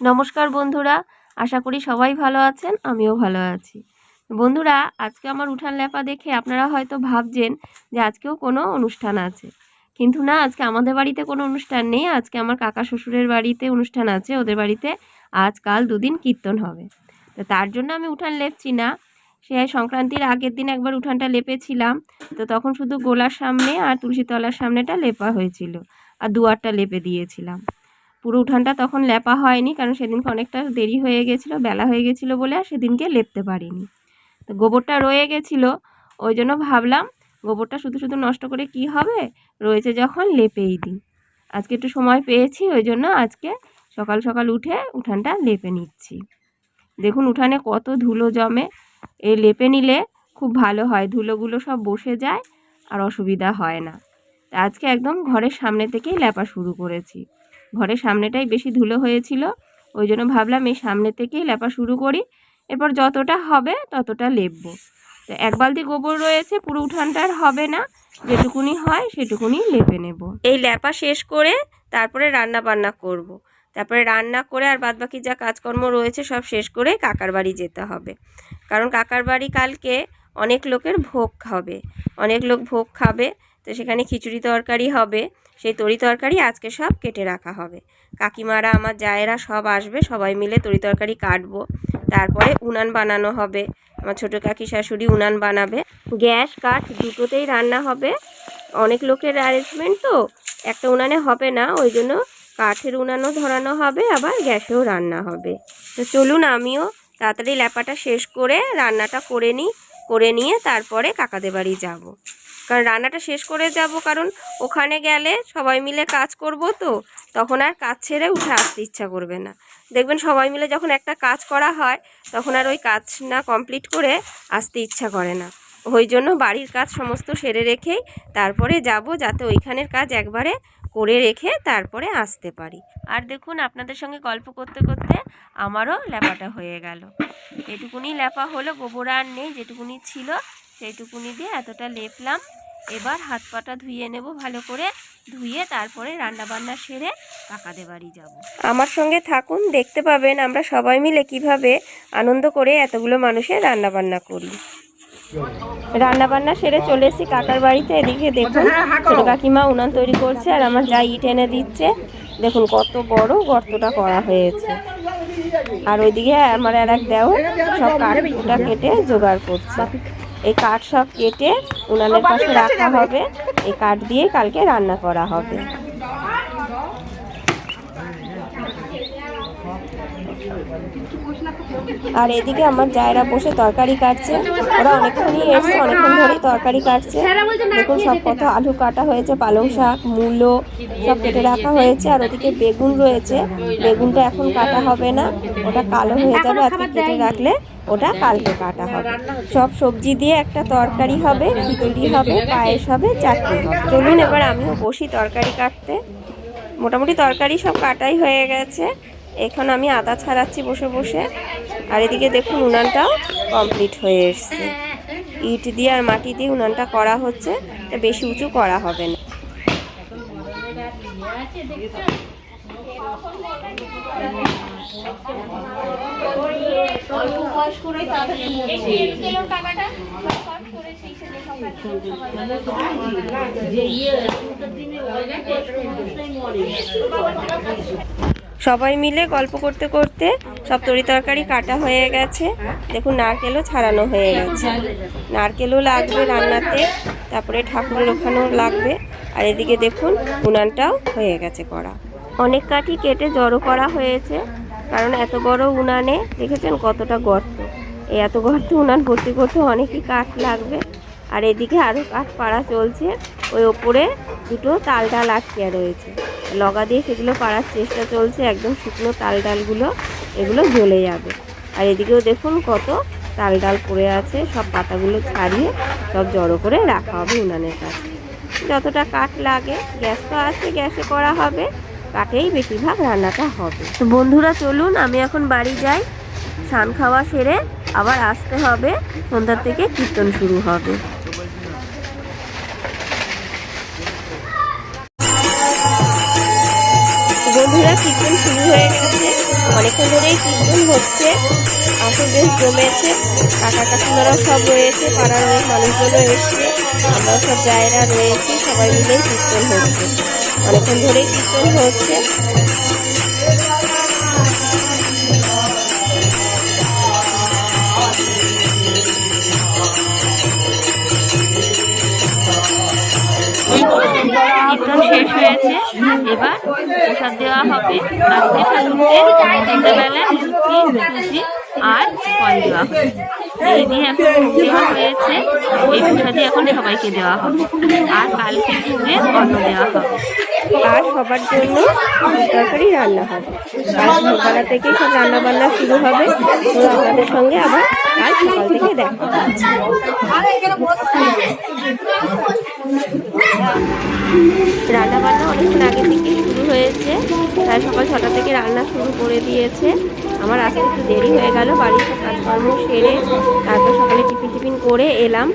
নমস্কার বন্ধুরা, আশা করি সবাই ভালো আছেন, আমিও ভালো আছি। বন্ধুরা, আজকে আমার উঠান ল্যাপা দেখে আপনারা হয়তো ভাবছেন যে আজকেও কোনো অনুষ্ঠান আছে। কিন্তু না, আজকে আমাদের বাড়িতে কোনো অনুষ্ঠান নেই, আজকে আমার কাকা শ্বশুরের বাড়িতে অনুষ্ঠান আছে, ওদের বাড়িতে আজকাল দুদিন কীর্তন হবে। তো তার জন্য আমি উঠান লেপছি না। সে সংক্রান্তির আগের দিন একবার উঠানটা লেপেছিলাম, তো তখন শুধু গোলার সামনে আর তুলসীতলার সামনেটা লেপা হয়েছিল, আর দুয়ারটা লেপে দিয়েছিলাম। পুরো উঠানটা তখন লেপা হয়নি, কারণ সেদিনকে অনেকটা দেরি হয়ে গেছিল, বেলা হয়ে গেছিল বলে আর সেদিনকে লেপতে পারিনি। তো গোবরটা রয়ে গেছিল, ওই জন্য ভাবলাম গোবরটা শুধু শুধু নষ্ট করে কি হবে? রয়েছে যখন লেপেই দিই। আজকে একটু সময় পেয়েছি, ওই জন্য আজকে সকাল সকাল উঠে উঠানটা লেপে নিচ্ছি। দেখুন উঠানে কত ধুলো জমে এই লেপে নিলে খুব ভালো হয়, ধুলোগুলো সব বসে যায় আর অসুবিধা হয় না। আজকে একদম ঘরের সামনে থেকেই লেপা শুরু করেছি। ঘরের সামনেটাই বেশি ধুলো হয়েছিল, ওই জন্য ভাবলাম এই সামনে থেকেই লেপা শুরু করি। এরপর যতটা হবে ততটা লেপবো। তো এক বালতি গোবর রয়েছে, পুরো উঠানটার হবে না। যেটুকুনি হয় সেটুকুনি লেপে নেব। এই লেপা শেষ করে তারপরে রান্না বান্না করব। তারপরে রান্না করে আর বাদবাকি যা কাজকর্ম রয়েছে সব শেষ করে কাকার বাড়ি যেতে হবে। কারণ কাকার বাড়ি কালকে অনেক লোকের ভোগ খাবে। অনেক লোক ভোগ খাবে। তো সেখানে খিচুড়ি তরকারি হবে, সেই তরি তরকারি আজকে সব কেটে রাখা হবে। কাকিমারা, আমার জায়েরা সব আসবে, সবাই মিলে তরি তরকারি কাটবো। তারপরে উনান বানানো হবে। আমার ছোটো কাকি শাশুড়ি উনান বানাবে। গ্যাস, কাঠ দুটোতেই রান্না হবে। অনেক লোকের অ্যারেঞ্জমেন্ট তো, একটা উনানে হবে না, ওই জন্য কাঠের উনানও ধরানো হবে, আবার গ্যাসেও রান্না হবে। তো চলুন আমিও তাড়াতাড়ি ল্যাপাটা শেষ করে রান্নাটা করে নিই, করে নিয়ে তারপরে কাকাদের বাড়ি যাব। কারণ রান্নাটা শেষ করে যাব, কারণ ওখানে গেলে সবাই মিলে কাজ করব তো, তখন আর কাজ ছেড়ে উঠে আসতে ইচ্ছা করবে না। দেখবেন সবাই মিলে যখন একটা কাজ করা হয়, তখন আর ওই কাজ না কমপ্লিট করে আসতে ইচ্ছা করে না। ওই জন্য বাড়ির কাজ সমস্ত সেরে রেখেই তারপরে যাব, যাতে ওইখানের কাজ একবারে করে রেখে তারপরে আসতে পারি। আর দেখুন, আপনাদের সঙ্গে গল্প করতে করতে আমারও ল্যাপাটা হয়ে গেল। এটুকুনি ল্যাপা হলো, গোবর আর নেই, যেটুকুনি ছিল সেইটুকুনি দিয়ে এতটা লেপলাম। এবার হাত পাটা ধুয়ে নেব ভালো করে। ধুয়ে তারপরে রান্না বান্না সেরে কাকাদের বাড়ি যাব। আমার সঙ্গে থাকুন দেখতে পাবেন আমরা সবাই মিলে কীভাবে আনন্দ করে এতগুলো মানুষের রান্না বান্না করি। রান্না বান্না সেরে চলে এসেছি কাকার বাড়িতে। এদিকে দেখুন ছোট কাকিমা উনান তৈরি করছে আর আমার যা ইট এনে দিচ্ছে। দেখুন কত বড় গর্তটা করা হয়েছে। আর ওইদিকে আমার আর এক দেওয়ার সব কাঠটা কেটে জোগাড় করছে। এই কাঠ সব কেটে উনানের পাশে রাখা হবে। এই কাঠ দিয়ে কালকে রান্না করা হবে। আর এদিকে আমার জায়রা বসে তরকারি কাটছে। ওরা অনেকক্ষণই এসছে, অনেকক্ষণ ধরেই তরকারি কাটছে। দেখুন, সব কত আলু কাটা হয়েছে, পালং শাক, মূলো, সব কেটে রাখা হয়েছে। আর ওদিকে বেগুন রয়েছে। বেগুনটা এখন কাটা হবে না, ওটা কালো হয়ে যাবে। আজকে কেটে রাখলে ওটা কালকে কাটা হবে। সব সবজি দিয়ে একটা তরকারি হবে খিচুড়ি হবে, পায়েস হবে, চাটনি হবে। চলুন এবার আমিও বসি তরকারি কাটতে। মোটামুটি তরকারি সব কাটাই হয়ে গেছে। এখন আমি আদা ছাড়াচ্ছি বসে বসে। আর এদিকে দেখুন উনানটাও কমপ্লিট হয়ে এসছে। ইট দিয়ে আর মাটি দিয়ে উনানটা করা হচ্ছে বেশি উঁচু করা হবে না। সবাই মিলে গল্প করতে করতে সব তরি তরকারি কাটা হয়ে গেছে। দেখুন, নারকেলও ছাড়ানো হয়ে গেছে। নারকেলও লাগবে রান্নাতে, তারপরে ঠাকুরের ওখানেও লাগবে। আর এদিকে দেখুন, উনানটাও হয়ে গেছে করা। অনেক কাঠি কেটে জড়ো করা হয়েছে, কারণ এত বড় উনানে, দেখেছেন কতটা গর্ত? এই এত গর্ত উনান ভর্তি করতে অনেকই কাঠ লাগবে। আর এদিকে আরও কাঠ পাড়া চলছে, ওই ওপরে দুটো তাল ডাল আটকে রয়েছে। লগা দিয়ে সেগুলো পাড়ার চেষ্টা চলছে, একদম শুকনো তাল ডালগুলো, এগুলো জ্বলে যাবে। আর এদিকেও দেখুন কত তাল ডাল পড়ে আছে, সব পাতাগুলো ছাড়িয়ে সব জড়ো করে রাখা হবে উনানের কাছে। যতটা কাঠ লাগে, গ্যাস তো আছে, গ্যাসে করা হবে, কাঠেই বেশিরভাগ রান্নাটা হবে। তো বন্ধুরা, চলুন, আমি এখন বাড়ি যাই, স্নান খাওয়া সেরে আবার আসতে হবে, সন্ধ্যার থেকে কীর্তন শুরু হবে। বন্ধুরা কীর্তন শুরু হয়ে গেছে। অনেকক্ষণ ধরেই কীর্তন হচ্ছে। আসর বেশ জমেছে। কাকা কাকিমারাও সব রয়েছে, পাড়ার অনেক মানুষজনও এসছে। আমরাও সব জায়গা রয়েছি, সবাই মিলে কীর্তন হচ্ছে। অনেকক্ষণ ধরেই কীর্তন হচ্ছে। হয়েছে। এবার প্রসাদ দেওয়া হবে। আর ফল দেওয়া এই দিয়ে এখন দেওয়া হয়েছে। এই প্রসাদই এখন সবাইকে দেওয়া হবে। আর কালকে ভোগে অন্ন দেওয়া হবে। আর সবার জন্য তরকারি রান্না হবে। আর সকালবেলা থেকেই সব রান্না বান্না শুরু হবে। আপনাদের সঙ্গে আবার কাল সকাল থেকে রান্না বান্না অনেকক্ষণ আগে থেকেই শুরু হয়েছে। প্রায় সকাল ছটা থেকে রান্না শুরু করে দিয়েছে। আমার আসতে একটু দেরি হয়ে গেল, বাড়ির কাজকর্ম সেরে তারপর সকালে টিফিন টিফিন করে এলাম।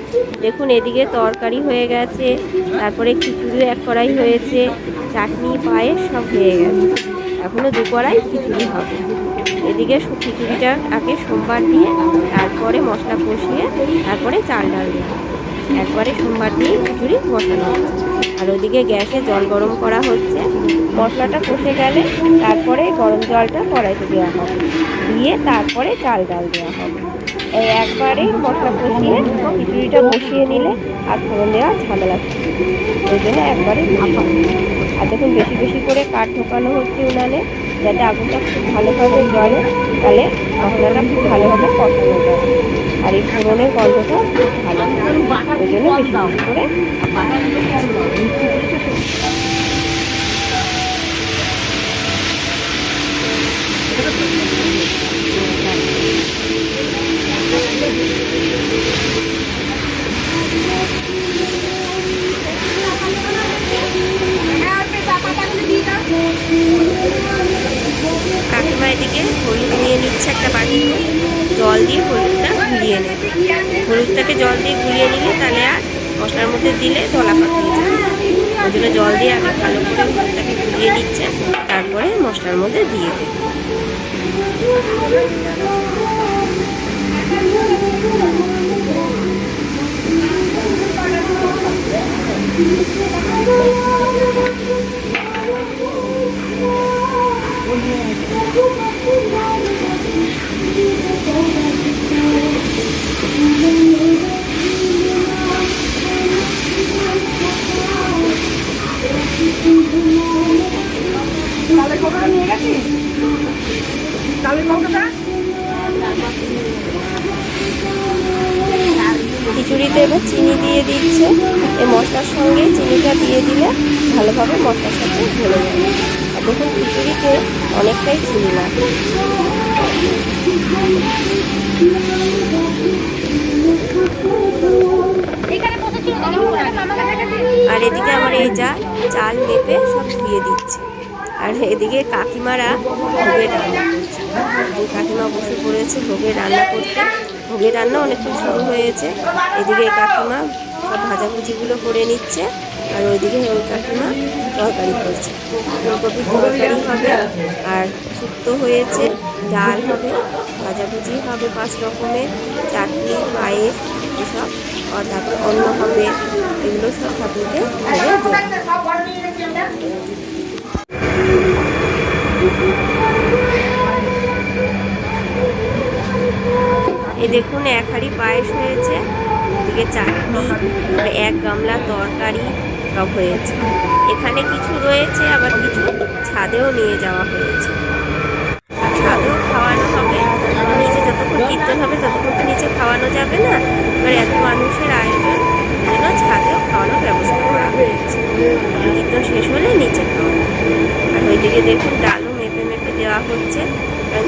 দেখুন, এদিকে তরকারি হয়ে গেছে, তারপরে খিচুড়িও এক কড়াই হয়েছে, চাটনি, পায়েস সব হয়ে গেছে। এখনও দু কড়াই খিচুড়ি হবে। এদিকে খিচুড়িটা আগে সোমবার দিয়ে, তারপরে মশলা কষিয়ে, তারপরে চাল ডাল দেওয়া একবারে সোমবার দিয়ে খিচুড়ি বসানো আর ওদিকে গ্যাসে জল গরম করা হচ্ছে। মশলাটা কষে গেলে তারপরে গরম জলটা কড়াইতে দেওয়া হবে। দিয়ে তারপরে চাল ডাল দেওয়া হবে। এই একবারে মশলা কষিয়ে, খিচুড়িটা বসিয়ে নিলে আর ফোড়ন দেওয়া ঝামেলা ওই জন্য একবারে আর দেখুন, বেশি বেশি করে কাঠ ঢোকানো হচ্ছে উনানে। যাতে আগুনটা খুব ভালোভাবে জলে তাহলে মশলাটা খুব ভালোভাবে কষানো যায় আর এই ফোড়নের গন্ধটা খুব ভালো। ওই জন্য বেশি করে হলুদটাকে জল দিয়ে গুলিয়ে নিলে তাহলে আর মশলার মধ্যে দিলে পাকিয়ে যাবে। ওই জন্য জল দিয়ে আগে ভালো করে হলুদটাকে গুলিয়ে নিচ্ছে, তারপরে মশলার মধ্যে দিয়ে দেবে। যাবে খিচুড়িতে অনেকটাই চিনি লাগে আর এদিকে আমার এই যা চাল মেপে সব ধুয়ে দিচ্ছে। আর এদিকে কাকিমারা ভোগের রান্না করছে। কাকিমা বসে পড়েছে ভোগের রান্না করতে। ভোগের রান্না অনেকক্ষণ শুরু হয়েছে। এদিকে কাকিমা সব ভাজাভুজিগুলো করে নিচ্ছে। আর ওইদিকে ওই কাকিমা তরকারি করছে। ফুলকপি তরকারি হবে, আর শুক্তো হয়েছে, ডাল হবে, ভাজাভুজি হবে পাঁচ রকমের, চাটনি, পায়েস এসব, আর তারপর অন্ন হবে, এগুলো সব ঠাকুরকে এই দেখুন, এক হাঁড়ি পায়েস হয়েছে। এদিকে চাটনি এক গামলা তরকারি সব হয়েছে। এখানে কিছু রয়েছে, আবার কিছু ছাদেও নিয়ে যাওয়া হয়েছে। ছাদেও খাওয়ানো হবে। নিচে যতক্ষণ কীর্তন হবে ততক্ষণ তো নিচে খাওয়ানো যাবে না। এবার এত মানুষের আয়োজন জন্য ছাদেও খাওয়ানোর ব্যবস্থা করা হয়েছে। কীর্তন শেষ হলে নিচে খাওয়ানো আর ওইদিকে দেখুন, ডালও মেপে মেপে দেওয়া হচ্ছে।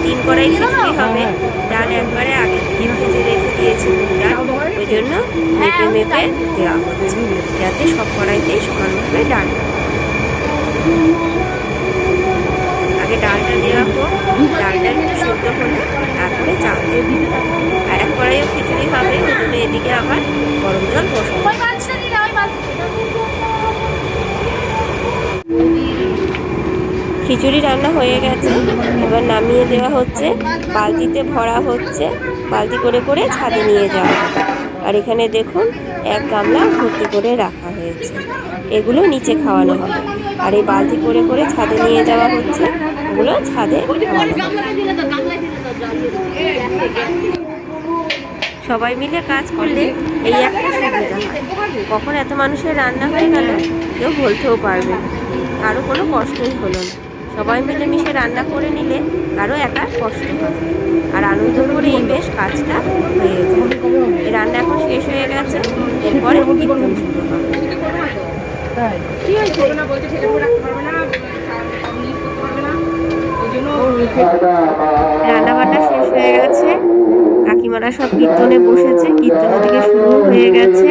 তিন কড়াই খিচুড়ি হবে। ডাল একবারে আগে থেকে ভেজে রেখে দিয়েছি ডাল ওই জন্য মেপে মেপে দেওয়া হচ্ছে। যাতে সব কড়াইতেই সমানভাবে ডাল আগে ডালটা দেওয়া হোক। ডালটা একটু সেদ্ধ হলে তারপরে চাল দেবে আর এক কড়াইও খিচুড়ি হবে। ওই জন্য এদিকে আবার গরম জল বসানো খিচুড়ি রান্না হয়ে গেছে। এবার নামিয়ে দেওয়া হচ্ছে। বালতিতে ভরা হচ্ছে। বালতি করে করে ছাদে নিয়ে যাওয়া আর এখানে দেখুন, এক গামলা ভর্তি করে রাখা হয়েছে। এগুলো নিচে খাওয়ানো হবে। আর এই বালতি করে করে ছাদে নিয়ে যাওয়া হচ্ছে। ওগুলো ছাদে সবাই মিলে কাজ করলে এই একটা সুবিধা কখন এত মানুষের রান্না হয়ে গেল, কেউ বলতেও পারবে কারও কোনো কষ্টই হলো না। সবাই মিলে মিশে রান্না করে নিলে কারও একা কষ্ট হবে আর আনন্দ করে এই বেশ কাজটা হয়ে এই রান্না এখন শেষ হয়ে গেছে। এরপরে কীর্তন রান্না বান্না শেষ হয়ে গেছে। কাকিমারা সব কীর্তনে বসেছে। কীর্তন ওদিকে শুরু হয়ে গেছে।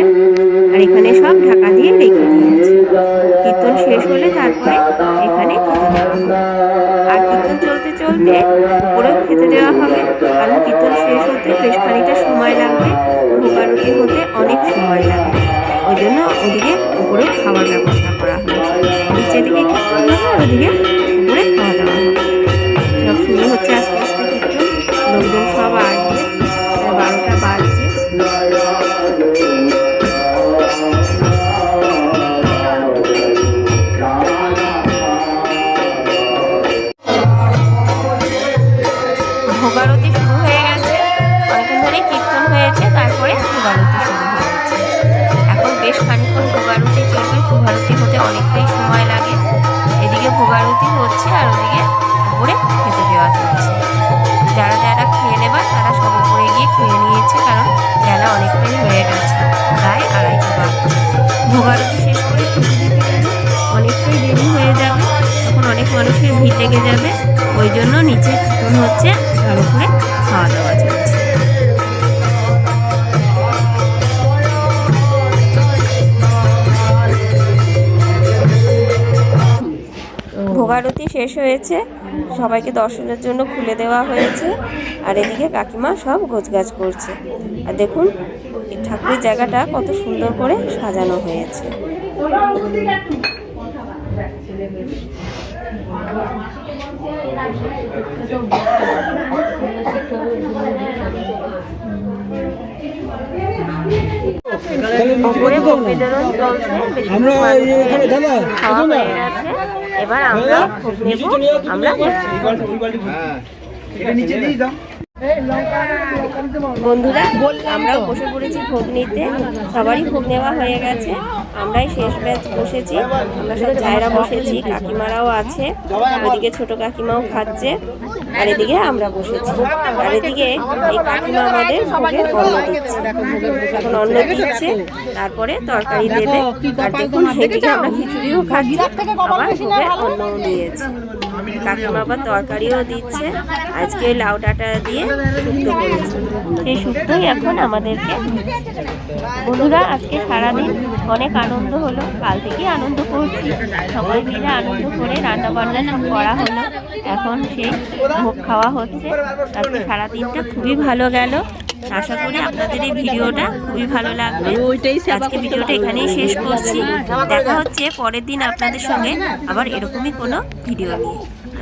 আর এখানে সব ঢাকা দিয়ে রেখে দিয়েছে। কীর্তন শেষ হলে তারপরে এখানে আর কীর্তন চলতে চলতে উপরেও খেতে দেওয়া হবে। কারণ কীর্তন শেষ হতে বেশ খানিকটা সময় লাগবে। ভোগারতি হতে অনেক সময় লাগবে। ওই জন্য ওদিকে উপরেও খাওয়ার ব্যবস্থা করা হয়েছে। নিচে দিকে কীর্তন হবে? ওদিকে নিচে কীর্তন হচ্ছে তার উপরে খাওয়া দাওয়া চলছে। ভোগারতি শেষ হয়েছে, সবাইকে দর্শনের জন্য খুলে দেওয়া হয়েছে, আর এদিকে কাকিমা সব গোছগাছ করছে। আর দেখুন ঠাকুরের জায়গাটা কত সুন্দর করে সাজানো হয়েছে ওপরে ভোগ বিতরণ চলছে বেশি আমরা এখানে দাদা হয়ে এবার আমরা আমরা এটা নিচে দিয়ে দাও। বন্ধুরা, আমরাও বসে নিতে। সবারই নেওয়া হয়ে গেছে। আমরাই শেষ বসেছি। আমরা সব বসেছি, কাকিমারাও আছে ওদিকে ছোট কাকিমাও খাচ্ছে, আর এদিকে আমরা বসেছি। আর এদিকে এই কাকিমা আমাদের অন্ন দিচ্ছে। এখন অন্ন দিচ্ছে, তারপরে তরকারি দেবে। আর দেখুন এদিকে আমরা খিচুড়িও খাচ্ছি। আবার ভোগের দিয়েছি। কাকিমা আবার তরকারিও দিচ্ছে। আজকে লাউ ডাঁটা দিয়ে শুক্তো করেছে। সেই শুক্তোই এখন আমাদেরকে। বন্ধুরা, আজকে সারাদিন অনেক আনন্দ হলো। কাল থেকেই আনন্দ করছি। সবাই মিলে আনন্দ করে রান্না বান্না সব করা হলো। এখন সেই ভোগ খাওয়া হচ্ছে। আজকে সারাদিনটা খুবই ভালো গেল। আশা করি আপনাদের এই ভিডিওটা খুবই ভালো লাগবে। আজকে ভিডিওটা এখানেই শেষ করছি। দেখা হচ্ছে পরের দিন আপনাদের সঙ্গে আবার এরকমই কোনো ভিডিও নিয়ে।